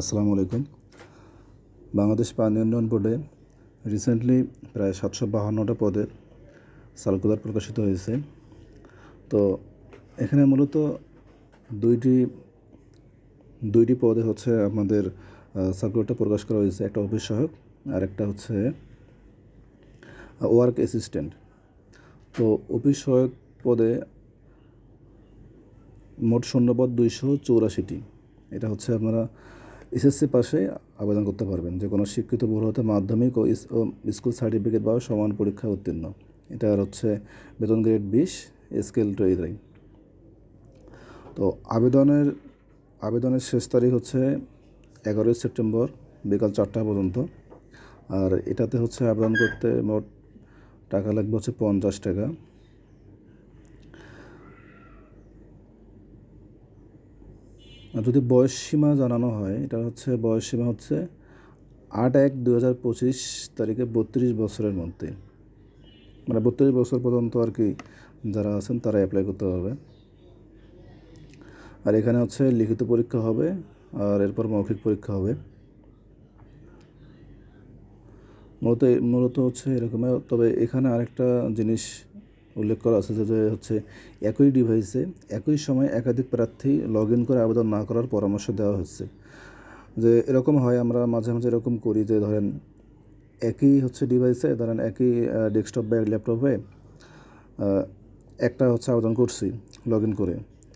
আসসালামু আলাইকুম। বাংলাদেশ পানি উন্নয়ন বোর্ডে রিসেন্টলি প্রায় সাতশো বাহান্নটা পদের সার্কুলার প্রকাশিত হয়েছে। তো এখানে মূলত দুইটি দুইটি পদে হচ্ছে আমাদের সার্কুলারটা প্রকাশ করা হয়েছে, একটা অফিস সহায়ক আর একটা হচ্ছে ওয়ার্ক অ্যাসিস্ট্যান্ট তো অফিস সহায়ক পদে মোট শূন্যপদ দুইশো চৌরাশিটি। এটা হচ্ছে আপনারা এসএসসি পাশে আবেদন করতে পারবেন যে কোনো শিক্ষিত বোর্ড হতে মাধ্যমিক ও স্কুল সার্টিফিকেট বা সমান পরীক্ষায় উত্তীর্ণ। এটার হচ্ছে বেতন গ্রেড বিশ, স্কেল এই তো আবেদনের আবেদনের শেষ তারিখ হচ্ছে এগারোই সেপ্টেম্বর বিকাল চারটা পর্যন্ত। আর এটাতে হচ্ছে আবেদন করতে মোট টাকা লাগবে হচ্ছে পঞ্চাশ টাকা। যদি বয়স সীমা জানানো হয় এটা হচ্ছে বয়স সীমা হচ্ছে আট এক দু হাজার পঁচিশ তারিখে বত্রিশ বছরের মধ্যে। মানে বত্রিশ বছর পর্যন্ত আর কি যারা আছেন তারা অ্যাপ্লাই করতে হবে আর এখানে হচ্ছে লিখিত পরীক্ষা হবে আর এরপর মৌখিক পরীক্ষা হবে। মূলত মূলত হচ্ছে এরকম তবে এখানে আরেকটা জিনিস উল্লেখ করা আছে যে হচ্ছে একই ডিভাইসে একই সময় একাধিক প্রার্থী লগ ইন করে আবেদন না করার পরামর্শ দেওয়া হচ্ছে। যে এরকম হয়, আমরা মাঝে মাঝে এরকম করি যে ধরেন একই হচ্ছে ডিভাইসে ধরেন একই ডেস্কটপ বা ল্যাপটপে একটা হচ্ছে আবেদন করছি লগ ইন করে।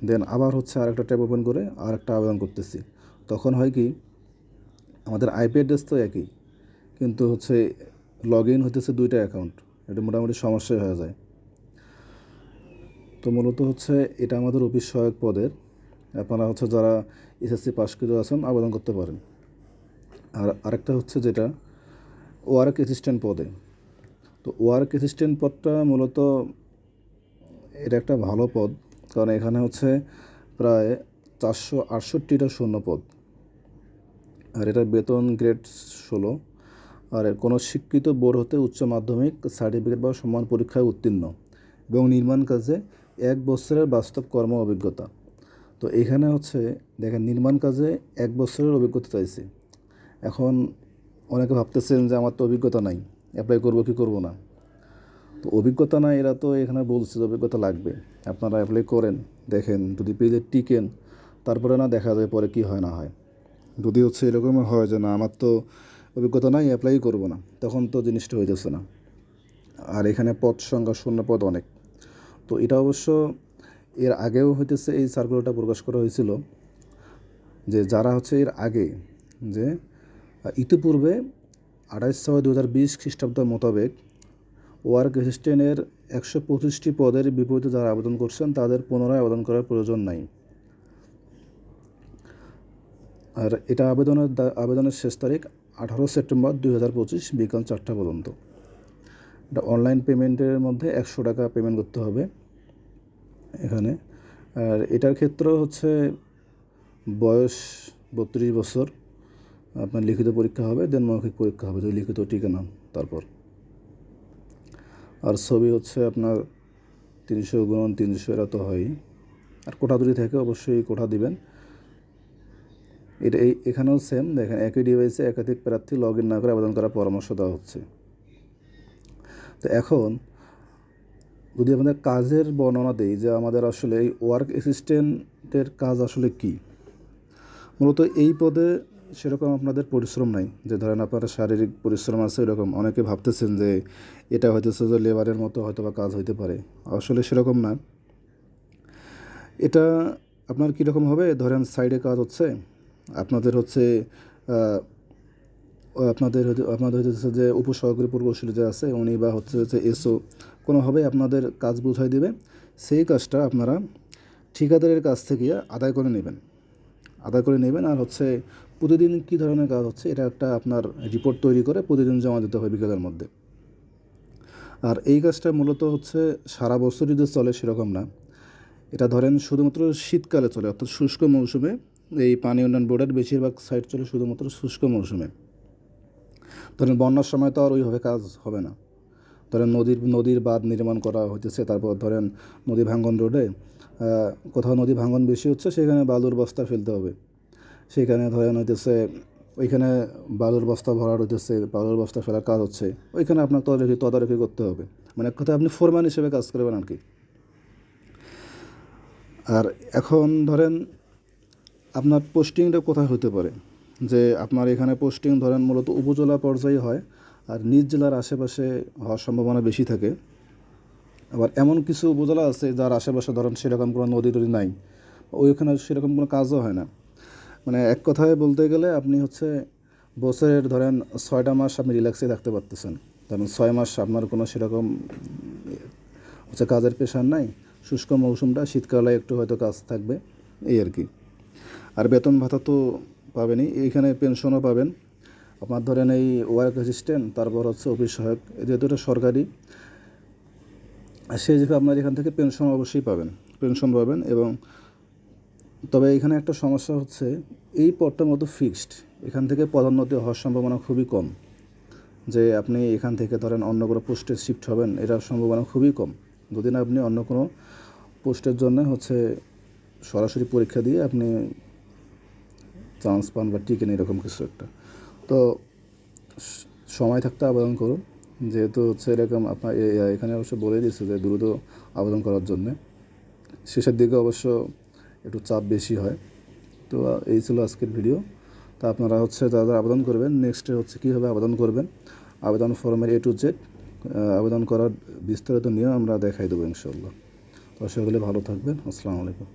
দেন আবার হচ্ছে আরেকটা ট্যাব ওপেন করে আর একটা আবেদন করতেছি। তখন হয় কি, আমাদের আইপি অ্যাড্রেস তো একই, কিন্তু হচ্ছে লগ ইন হইতেছে দুইটা অ্যাকাউন্ট এটা মোটামুটি সমস্যাই হয়ে যায়। তো মূলত হচ্ছে এটা আমাদের অফিস সহায়ক পদের। আপনারা হচ্ছে যারা এসএসসি পাস করে আছেন, আবেদন করতে পারেন। আর আরেকটা হচ্ছে যেটা ওয়ার্ক অ্যাসিস্ট্যান্ট পদে। তো ওয়ার্ক অ্যাসিস্ট্যান্ট পদটা মূলত এটা একটা ভালো পদ, কারণ এখানে হচ্ছে প্রায় চারশো আটষট্টিটা শূন্য পদ। আর এটার বেতন গ্রেড ষোলো। আর কোনো শিক্ষিত বোর্ড হতে উচ্চ মাধ্যমিক সার্টিফিকেট বা সম্মান পরীক্ষায় উত্তীর্ণ। এবং নির্মাণ কাজে এক বছরের বাস্তব কর্ম অভিজ্ঞতা। তো এখানে হচ্ছে, দেখেন নির্মাণ কাজে এক বছরের অভিজ্ঞতা চাইছে। এখন অনেকে ভাবতেছেন যে আমার তো অভিজ্ঞতা নাই অ্যাপ্লাই করব কি করব না? তো অভিজ্ঞতা নাই, এরা তো এখানে বলছে যে অভিজ্ঞতা লাগবে। আপনারা অ্যাপ্লাই করেন, দেখেন যদি পেজে টিকেন, তারপরে না দেখা যায় পরে কি হয় না হয়। যদি হচ্ছে এরকম হয় যে না, আমার তো অভিজ্ঞতা নাই অ্যাপ্লাই করব না, তখন তো জিনিসটা হয়ে যাচ্ছে না। আর এখানে পদ সংখ্যা শূন্য পদ অনেক। তো এটা অবশ্য এর আগেও হইতেছে এই সার্কুলারটা প্রকাশ করা হয়েছিল যে যারা হচ্ছে এর আগে যে ইতিপূর্বে আঠাইশ ছয় দু হাজার বিশ খ্রিস্টাব্দ মোতাবেক ওয়ার্ক অ্যাসিস্ট্যান্টের একশো পঁচিশটি পদের বিপরীতে যারা আবেদন করছেন তাদের পুনরায় আবেদন করার প্রয়োজন নাই। আর এটা আবেদনের আবেদনের শেষ তারিখ আঠারো সেপ্টেম্বর দুই হাজার পঁচিশ বিকাল চারটা পর্যন্ত। এটা অনলাইন পেমেন্টের মধ্যে একশো টাকা পেমেন্ট করতে হবে। এখানে। আর এটার ক্ষেত্রে হচ্ছে বয়স বত্রিশ বছর, আপনার লিখিত পরীক্ষা হবে দেন মৌখিক পরীক্ষা হবে, যদি লিখিত টিকে না তারপর। আর ছবি হচ্ছে আপনার তিনশো গুণন তিনশো, এরা তো হয়ই। আর কোঠা যদি থাকে, অবশ্যই কোঠা দিবেন। এটা এই, এখানেও সেম দেখেন, একই ডিভাইসে একাধিক প্রার্থী লগ ইন না করে আবেদন করার পরামর্শ দেওয়া হচ্ছে। তো এখন যদি আমাদের কাজের বর্ণনা দেই যে আমাদের আসলে এই ওয়ার্ক অ্যাসিস্ট্যান্টের কাজ আসলে কি? মূলত এই পদে সেরকম আপনাদের পরিশ্রম নাই। যে ধরেন আপনার শারীরিক পরিশ্রম আছে এরকম অনেকে ভাবতেছেন যে এটা হইতেছে যে লেবারের মতো হয়তো বা কাজ হইতে পারে। আসলে সেরকম না। এটা আপনার কীরকম হবে? ধরেন সাইডে কাজ হচ্ছে, আপনাদের হচ্ছে আপনাদের হয়তো, আপনাদের হচ্ছে যে উপসহকারী পূর্বশীল যে আছে, উনি বা হচ্ছে হচ্ছে এসও, কোনোভাবেই আপনাদের কাজ বুঝাই দেবে। সেই কাজটা আপনারা ঠিকাদারের কাছ থেকে আদায় করে নেবেন। আদায় করে নেবেন আর হচ্ছে প্রতিদিন কী ধরনের কাজ হচ্ছে, এটা একটা আপনার রিপোর্ট তৈরি করে প্রতিদিন জমা দিতে হবে বিকেলের মধ্যে। আর এই কাজটা মূলত হচ্ছে সারা বছরই যে চলে সেরকম না। এটা ধরেন শুধুমাত্র শীতকালে চলে, অর্থাৎ শুষ্ক মৌসুমে এই পানি উন্নয়ন বোর্ডের বেশিরভাগ সাইট চলে শুধুমাত্র শুষ্ক মৌসুমে। ধরেন বন্যার সময় তো আর ওইভাবে কাজ হবে না। ধরেন নদীর নদীর বাঁধ নির্মাণ করা হইতেছে, তারপর ধরেন নদী ভাঙ্গন রোডে কোথাও নদী ভাঙ্গন বেশি হচ্ছে, সেখানে বালুর বস্তা ফেলতে হবে। সেখানে ধরেন হইতেছে, ওইখানে বালুর বস্তা ভরা হইতেছে, বালুর বস্তা ফেলার কাজ হচ্ছে, ওইখানে আপনার তদারকি তদারকি করতে হবে। মানে এক কথায় আপনি ফোরম্যান হিসেবে কাজ করবেন আর কি আর এখন ধরেন আপনার পোস্টিংটা কোথায় হতে পারে? যে আপনার এখানে পোস্টিং ধরেন মূলত উপজেলা পর্যায়ে হয় আর নিজ জেলার আশেপাশে হওয়ার সম্ভাবনা বেশি থাকে। আবার এমন কিছু উপজেলা আছে যার আশেপাশে ধরেন সেরকম কোনো নদী টদী নাই ওইখানে সেরকম কোনো কাজও হয় না। মানে এক কথায় বলতে গেলে আপনি হচ্ছে বছরের ধরেন ছয়টা মাস আপনি রিল্যাক্সে থাকতে পারতেছেন। ধরেন ছয় মাস আপনার কোনো সেরকম হচ্ছে কাজের পেশার নাই, শুষ্ক মৌসুমটা শীতকালে একটু হয়তো কাজ থাকবে, এই আর কি। আর বেতন ভাতা তো পাবেনই। এইখানে পেনশনও পাবেন। আপনার ধরেন এই ওয়ার্ক অ্যাসিস্ট্যান্ট তারপর হচ্ছে অফিস সহায়ক যেহেতু এটা সরকারি, সেই হিসেবে আপনার এখান থেকে পেনশন অবশ্যই পাবেন। পেনশন পাবেন এবং তবে এখানে একটা সমস্যা হচ্ছে, এই পদটার মতো ফিক্সড এখান থেকে পদোন্নতি হওয়ার সম্ভাবনা খুবই কম। যে আপনি এখান থেকে ধরেন অন্য কোনো পোস্টে শিফট হবেন, এটার সম্ভাবনা খুবই কম। যদি না আপনি অন্য কোনো পোস্টের জন্য হচ্ছে সরাসরি পরীক্ষা দিয়ে আপনি চান্স পান বা টিকেন এরকম কিছু একটা। তো সময় থাকতে আবেদন করুন। যেহেতু হচ্ছে এরকম আপনার এখানে অবশ্য বলে দিয়েছে যে দ্রুত আবেদন করার জন্যে। শেষের দিকে অবশ্য একটু চাপ বেশি হয়। তো এই ছিল আজকের ভিডিও। তা আপনারা হচ্ছে যারা আবেদন করবেন নেক্সটে হচ্ছে কীভাবে আবেদন করবেন, আবেদন ফর্মের এ টু জেড আবেদন করার বিস্তারিত নিয়ম আমরা দেখাই দেবো ইনশাল্লাহ তো সকলে ভালো থাকবেন। আসসালামু আলাইকুম।